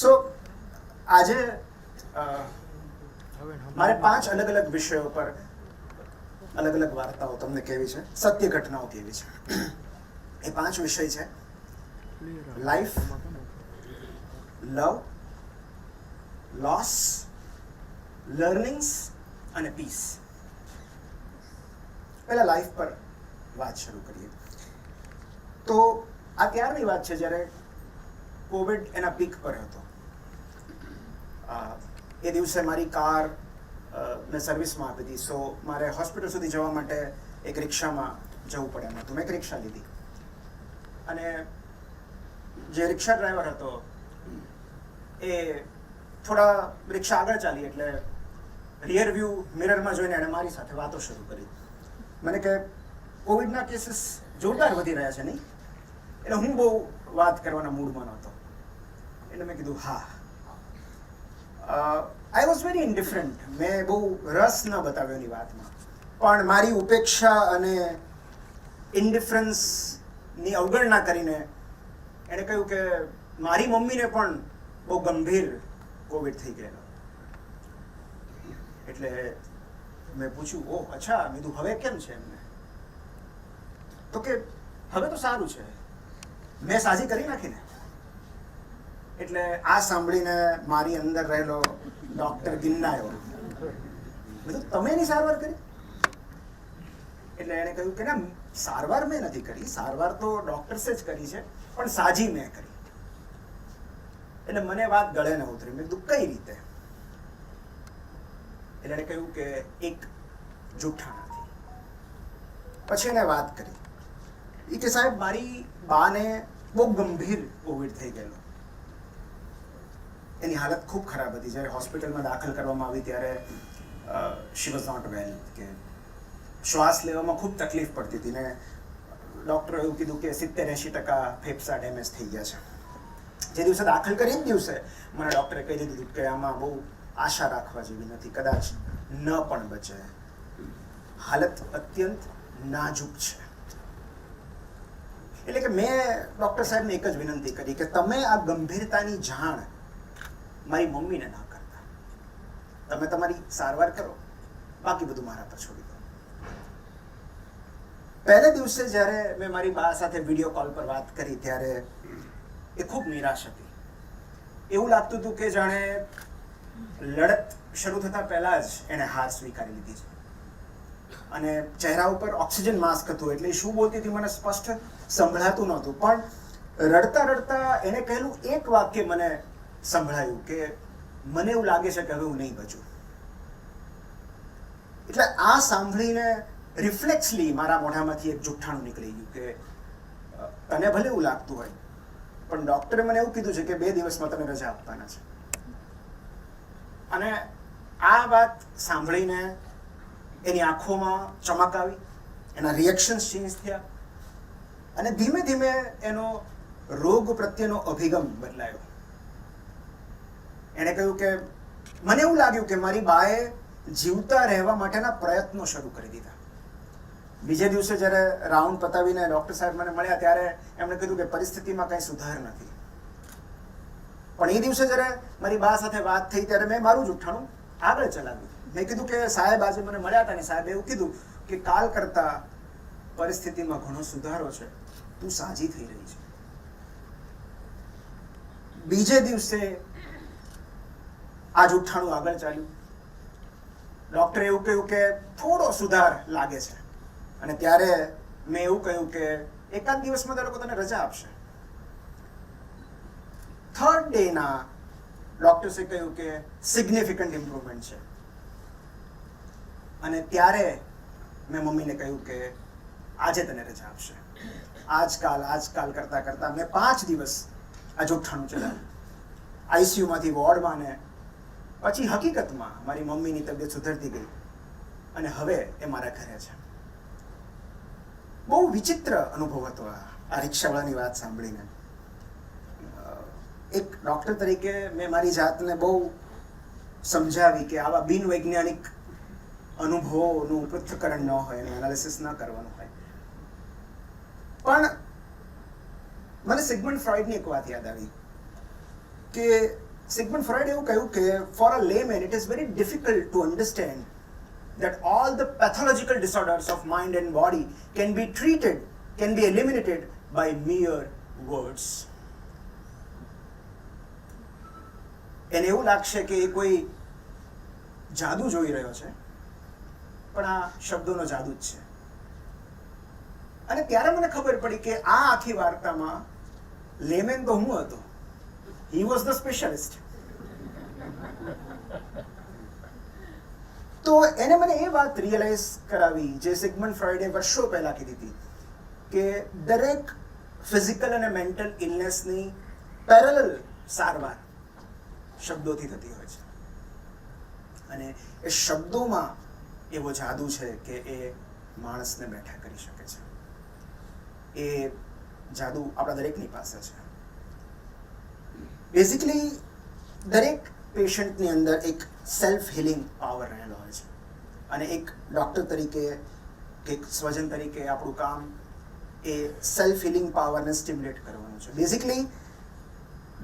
સો આજે મારે પાંચ અલગ અલગ વિષયો પર અલગ અલગ વાર્તાઓ તમને કહેવી છે, સત્ય ઘટનાઓ કહેવી છે. એ પાંચ વિષય છે. લાઈફ લવ લોસ લર્નિંગ્સ અને પીસ પહેલા લાઈફ પર વાત શરૂ કરીએ. તો આ ત્યારની વાત છે જ્યારે કોવિડ એના પીક પર હતો. એ દિવસે મારી કાર ને સર્વિસમાં આપી હતી. સો મારે હોસ્પિટલ સુધી જવા માટે એક રિક્ષામાં જવું પડે એમ હતું. મેં એક રિક્ષા લીધી. અને જે રિક્ષા ડ્રાઈવર હતો, એ થોડા રિક્ષા આગળ ચાલી એટલે રિયર વ્યૂ મિરરમાં જોઈને એણે મારી સાથે વાતો શરૂ કરી. મને કે, કોવિડના કેસીસ જોરદાર વધી રહ્યા છે નહીં? એટલે હું બહુ વાત કરવાના મૂડમાં નહોતો. એટલે મેં કીધું, હા. આઈ વોઝ વેરી ઇન્ડિફરન્ટ મેં બહુ રસ ન બતાવ્યો એની વાતમાં. પણ મારી ઉપેક્ષા અને ઇન્ડિફરન્સની અવગણના કરીને એણે કહ્યું કે મારી મમ્મીને પણ બહુ ગંભીર કોવિડ થઈ ગયેલો. એટલે મેં પૂછ્યું, ઓહ, અચ્છા કીધું, હવે કેમ છે એમને? તો કે, હવે તો સારું છે. મેં સાજી કરી નાખીને એટલે આ સાંભળીને મારી અંદર રહેલો ડોક્ટર ગિન્નાયો બધું તમે એની સારવાર કરી? એટલે એણે કહ્યું કે, ના, સારવાર મેં નથી કરી. સારવાર તો ડોક્ટર્સે જ કરી છે, પણ સાજી મેં કરી. એટલે મને વાત ગળે ન ઉતરી. મેં કીધું, કઈ રીતે? એટલે એણે કહ્યું કે, એક જૂઠાણાથી પછી એને વાત કરી. એ કે, સાહેબ, મારી બાને બહુ ગંભીર કોવિડ થઈ ગયેલો. એની હાલત ખૂબ ખરાબ હતી. જ્યારે હોસ્પિટલમાં દાખલ કરવામાં આવી ત્યારે શી વોઝ નોટ વેલ કે શ્વાસ લેવામાં ખૂબ તકલીફ પડતી હતી ને ડૉક્ટરે એવું કીધું કે સિત્તેર એંશી ટકા ફેફસા ડેમેજ થઈ ગયા છે. જે દિવસે દાખલ કરી જ દિવસે મને ડૉક્ટરે કહી દીધું કે આમાં બહુ આશા રાખવા જેવી નથી. કદાચ ન પણ બચે. હાલત અત્યંત નાજુક છે. એટલે કે મેં ડૉક્ટર સાહેબને એક જ વિનંતી કરી કે તમે આ ગંભીરતાની જાણ મારી મમ્મીને ના કરતા. તમે તમારી સારવાર કરો. બાકી બધું મારા પર છોડી દો. પહેલે દિવસે જ્યારે મેં મારી બા સાથે વીડિયો કોલ પર વાત કરી, ત્યારે એ ખૂબ નિરાશ હતી. એવું લાગતું હતું કે જાણે લડત શરૂ થતા પહેલા જ એણે હાર સ્વીકારી લીધી છે. અને ચહેરા ઉપર ઓક્સિજન માસ્ક હતું, એટલે શું બોલતી હતી મને સ્પષ્ટ સંભળાતું નહોતું. પણ રડતા રડતા એણે કહેલું એક વાક્ય મને સંભળાયું કે મને એવું લાગે છે કે હવે હું નહીં બચું. એટલે આ સાંભળીને રિફ્લેક્સલી મારા મોઢામાંથી એક જુઠ્ઠાણું નીકળી ગયું કે તને ભલે એવું લાગતું હોય, પણ ડૉક્ટરે મને એવું કીધું છે કે બે દિવસમાં તમે રજા આપવાના છે. અને આ વાત સાંભળીને એની આંખોમાં ચમક આવી, એના રિએક્શન્સ ચેન્જ થયા, અને ધીમે ધીમે એનો રોગ પ્રત્યેનો અભિગમ બદલાયો. એણે કહ્યું કે, મને એવું લાગ્યું કે મારી બાએ જીવતા રહેવા માટેના પ્રયત્નો શરૂ કરી દીધા. બીજે દિવસે જ્યારે રાઉન્ડ પતાવીને ડૉક્ટર સાહેબ મને મળ્યા, ત્યારે એમણે કીધું કે, પરિસ્થિતિમાં કંઈ સુધાર નથી. પણ એ દિવસે જ્યારે મારી બા સાથે વાત થઈ, ત્યારે મેં મારું જ ઉઠાણું આગળ ચલાવ્યું. મેં કીધું કે, સાહેબ આજે મને મળ્યા હતા ને સાહેબે એવું કીધું કે, કાલ કરતા પરિસ્થિતિમાં ઘણો સુધારો છે. તું સાજી થઈ રહી છે. બીજે દિવસે આ જૂઠાણું આગળ ચાલ્યું. ડૉક્ટરે એવું કહ્યું કે થોડો સુધાર લાગે છે. અને ત્યારે મેં એવું કહ્યું કે એકાદ દિવસમાં તે લોકો તને રજા આપશે. થર્ડ ડેના ડૉક્ટર્સે કહ્યું કે સિગ્નિફિકન્ટ ઇમ્પ્રુવમેન્ટ છે. અને ત્યારે મેં મમ્મીને કહ્યું કે આજે તને રજા આપશે. આજકાલ આજકાલ કરતા કરતા મેં પાંચ દિવસ આ જોઠાણું ચલાવ્યું. આઈસીયુમાંથી વોર્ડમાં ને પછી હકીકતમાં મારી મમ્મીની તબિયત સુધરતી ગઈ અને હવે એ મારા ઘરે છે. બહુ વિચિત્ર અનુભવ હતો આ રિક્ષાવાળાની વાત સાંભળીને. એક ડૉક્ટર તરીકે મેં મારી જાતને બહુ સમજાવી કે આવા બિન વૈજ્ઞાનિક અનુભવોનું પૃથ્થકરણ ન હોય, એનું એનાલિસિસ ન કરવાનું હોય. પણ મને સિગમન્ડ ફ્રોઈડની એક વાત યાદ આવી કે સિગમન્ડ ફ્રોઇડ એવું કહ્યું કે for a layman it is very difficult to understand that all the pathological disorders of mind and body can be treated, can be eliminated by mere words. એને એવું લાગશે કે એ કોઈ જાદુ જોઈ રહ્યો છે પણ આ શબ્દોનો જાદુ જ છે અને ત્યારે મને ખબર પડી કે આ આખી વાર્તામાં લેમેન તો હું હતો હી વોઝ ધ specialist. તો એને મને એ વાત રિયલાઇઝ કરાવી, જે સિગમન્ડ ફ્રોઈડે વર્ષો પહેલા કીધી હતી, કે દરેક ફિઝિકલ અને મેન્ટલ ઇલનેસની પેરેલલ સારવાર શબ્દોથી થતી હોય છે. અને એ શબ્દોમાં એવો જાદુ છે કે એ માણસને બેઠા કરી શકે છે. એ જાદુ આપણા દરેકની પાસે છે. બેઝિકલી દરેક પેશન્ટની અંદર એક સેલ્ફ હિલિંગ પાવર રહેલો હોય છે. અને એક ડૉક્ટર તરીકે કે સ્વજન તરીકે આપણું કામ એ સેલ્ફ હિલિંગ પાવરને સ્ટિમ્યુલેટ કરવાનું છે. બેઝિકલી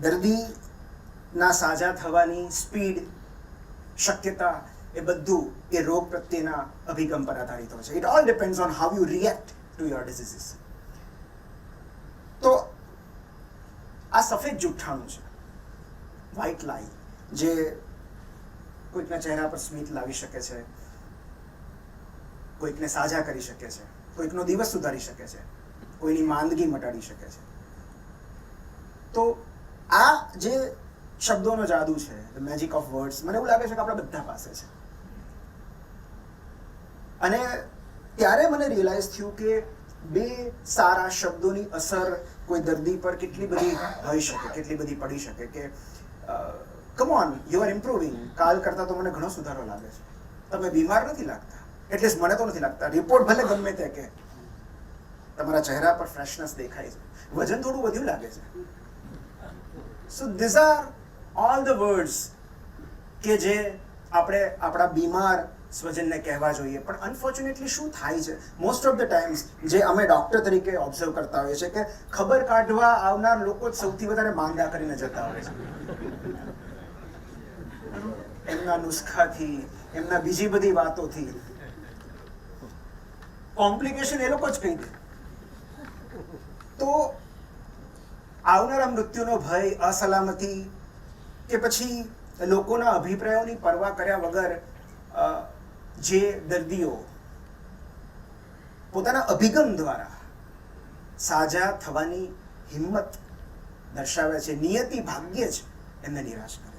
દર્દીના સાજા થવાની સ્પીડ શક્યતા એ બધું એ રોગ પ્રત્યેના અભિગમ પર આધારિત હોય છે. It all depends on how you react to your diseases તો આ સફેદ જુઠ્ઠાણું છે. વ્હાઇટ લાઈ જે કોઈકના ચહેરા પર સ્મિત લાવી શકે છે, કોઈકને સાજા કરી શકે છે, કોઈકનો દિવસ સુધારી શકે છે, કોઈની માંદગી મટાડી શકે છે. તો આ જે શબ્દોનો જાદુ છે મેજિક ઓફ વર્ડ્સ મને એવું લાગે છે કે આપણા બધા પાસે છે. અને ત્યારે મને રિયલાઇઝ થયું કે બે સારા શબ્દોની અસર કોઈ દર્દી પર કેટલી બધી હોઈ શકે, કેટલી બધી પડી શકે, કે come on you are improving કાલ કરતાં તો મને ઘણો સુધારો લાગે છે. તમે બીમાર નથી લાગતા. એટલીસ્ટ મને તો નથી લાગતા. રિપોર્ટ ભલે ગમે તે કે. તમારા ચહેરા પર ફ્રેશનેસ દેખાય છે. વજન થોડું વધ્યું લાગે છે. So these are all the words કે જે આપણે આપણા બીમાર સ્વજનને કહેવા જોઈએ. પણ અનફોર્ચ્યુનેટલી શું થાય છે? મોસ્ટ ઓફ ધ ટાઈમ્સ જે અમે ડૉક્ટર તરીકે ઓબ્ઝર્વ કરતા હોઈએ છીએ કે ખબર કાઢવા આવનાર લોકો જ સૌથી વધારે માંદા કરીને જતા હોય છે. એમના નુસ્ખાથી, એમના બીજી બધી વાતોથી. કોમ્પ્લિકેશન એ લોકો જ કહી દે તો આવનારા મૃત્યુનો ભય, અસલામતી કે પછી લોકોના અભિપ્રાયોની પરવા કર્યા વગર જે દર્દીઓ પોતાના અભિગમ દ્વારા સાજા થવાની હિંમત દર્શાવે છે, નિયતિ, ભાગ્યે જ એમને નિરાશ કરે